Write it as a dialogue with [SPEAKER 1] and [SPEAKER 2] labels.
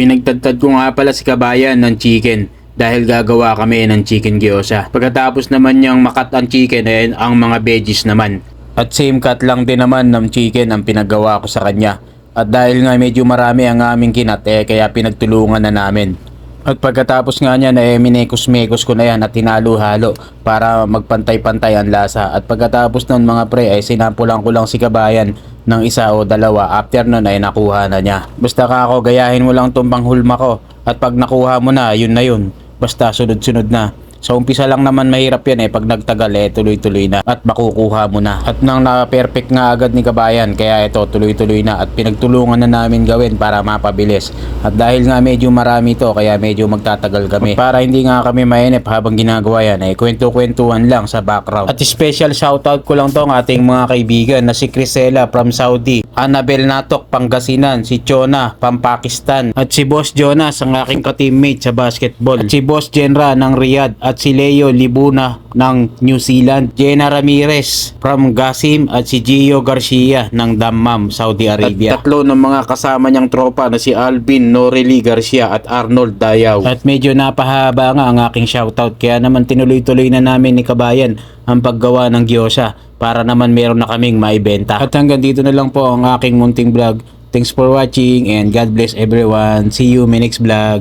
[SPEAKER 1] Pinagtadtad ko nga pala si kabayan ng chicken dahil gagawa kami ng chicken gyoza. Pagkatapos naman niyang makat ang chicken eh, ang mga veggies naman. At same cut lang din naman ng chicken ang pinagawa ko sa kanya. At dahil nga medyo marami ang aming kinat eh kaya pinagtulungan na namin. At pagkatapos nga niya na eh, minekos-mekos ko na yan at tinalo-halo para magpantay-pantay ang lasa. At pagkatapos nun mga pre ay sinampulan ko lang si kabayan ng isa o dalawa. After nun ay nakuha na niya. Basta ka ako gayahin mo lang tong panghulma ko. At pag nakuha mo na, yun na yun. Basta sunod-sunod na. Sa umpisa lang naman mahirap yan eh. Pag nagtagal eh, tuloy-tuloy na. At makukuha mo na. At nang na-perfect nga agad ni Kabayan. Kaya ito, tuloy-tuloy na. At pinagtulungan na namin gawin para mapabilis. At dahil nga medyo marami to, kaya medyo magtatagal kami. Para hindi nga kami mainip habang ginagawa yan, eh, kwento-kwentuhan lang sa background. At special shoutout ko lang to ang ating mga kaibigan na si Crisela from Saudi. Annabel Natok, Pangasinan, si Chona, Pampakistan, at si Boss Jonas, ang aking ka-teammate sa basketball, at si Boss Jenra ng Riyadh, at si Leo Libuna ng New Zealand, Jenna Ramirez from Gasim, at si Gio Garcia ng Dammam, Saudi Arabia. At tatlo ng mga kasama niyang tropa na si Alvin Noreli Garcia at Arnold Dayaw. At medyo napahaba nga ang aking shoutout, kaya naman tinuloy-tuloy na namin ni Kabayan ang paggawa ng gyoza para naman meron na kaming maibenta. At hanggang dito na lang po ang aking munting vlog. Thanks for watching and God bless everyone. See you in my next vlog.